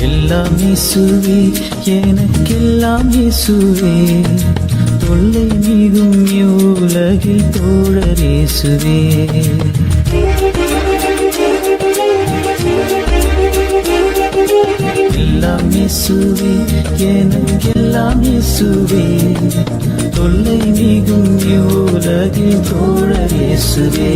எல்லாம் இயேசுவே எனக்கெல்லாம் இயேசுவே. தொல்லை மிகும் உலகில் தோழர் இயேசுவே. இயேசுவே எனக்கெல்லாம் இயேசுவே. தொல்லை மிகும் உலகில் தோழ இயேசுவே.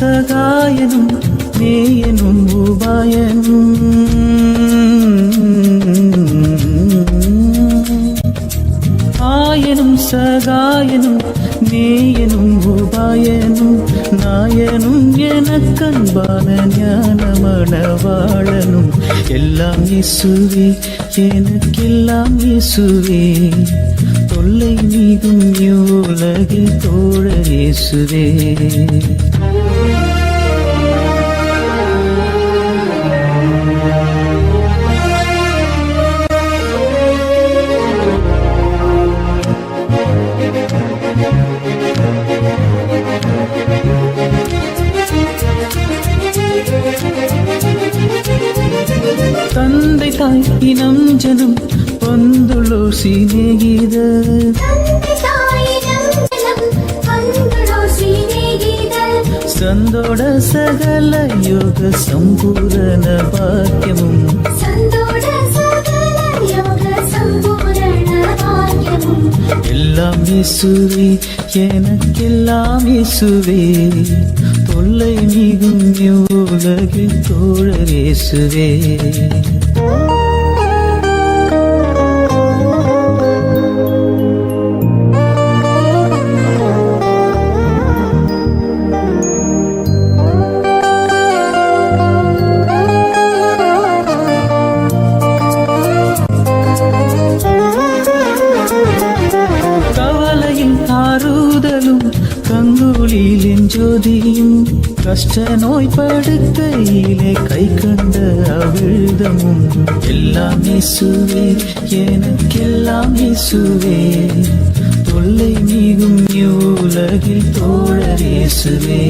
சகாயனும் நேயனும் உபாயனும். ஆயனும் சகாயனும் நேயனும் உபாயனும் நாயனும் எனக்கன்பான ஞானமணவாளனும் எல்லாம் இசுவே எனக்கெல்லாம் இசுவே தொல்லை மீதும் உலகில் தோழ இயேசுவே. சகல யோக சம்பூரண பாக்கியமும். எல்லாம் இயேசுவே எனக்கெல்லாம் இயேசுவே. தொல்லை மிகும் உலகில் தோழர் கஷ்ட நோய் படுக்கையிலே கை கண்ட அவிழ்தமும் எல்லாம் இசுவே எனக்கெல்லாம் இசுவே தொல்லை மிகும் உலகில் தோழரேசுவே